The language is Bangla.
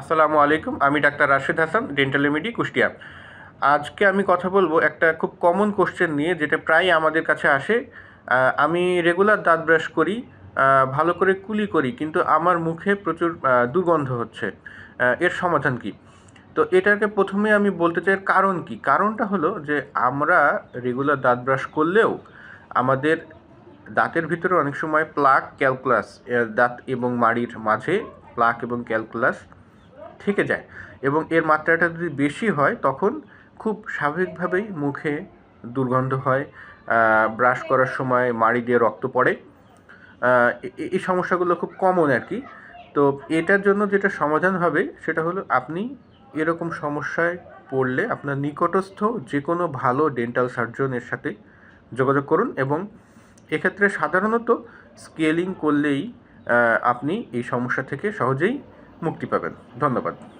আসসালামু আলাইকুম, আমি doctor Rashed Hasan dental remedy Kushtia. আজকে আমি কথা বলব একটা খুব কমন কোশ্চেন নিয়ে, যেটা প্রায় আমাদের কাছে আসে। আমি রেগুলার দাঁত ব্রাশ করি ভালো করে কুলি করি, কিন্তু আমার মুখে প্রচুর দুর্গন্ধ হচ্ছে। এর সমাধান কি? তো এটাকে প্রথমে আমি বলতে চাই কারণ কি? কারণটা হলো যে আমরা রেগুলার দাঁত ব্রাশ করলেও আমাদের দাঁতের ভিতরে অনেক সময় প্লাক ক্যালকুলাস দাঁত এবং মাড়ির মাঝে প্লাক এবং ক্যালকুলাস থেকে যায় এবং এর মাত্রাটা যদি বেশি হয়, তখন খুব স্বাভাবিকভাবেই মুখে দুর্গন্ধ হয় ব্রাশ করার সময় মাড়ি দিয়ে রক্ত পড়ে। এই সমস্যাগুলো খুব কমন আর কি। তো এটার জন্য যেটা সমাধান হবে, সেটা হলো আপনি এরকম সমস্যায় পড়লে আপনার নিকটস্থ যে কোনো ভালো ডেন্টাল সার্জনের সাথে যোগাযোগ করুন এবং এক্ষেত্রে সাধারণত স্কেলিং করলেই আপনি এই সমস্যা থেকে সহজেই মুক্তি পাবেন। ধন্যবাদ।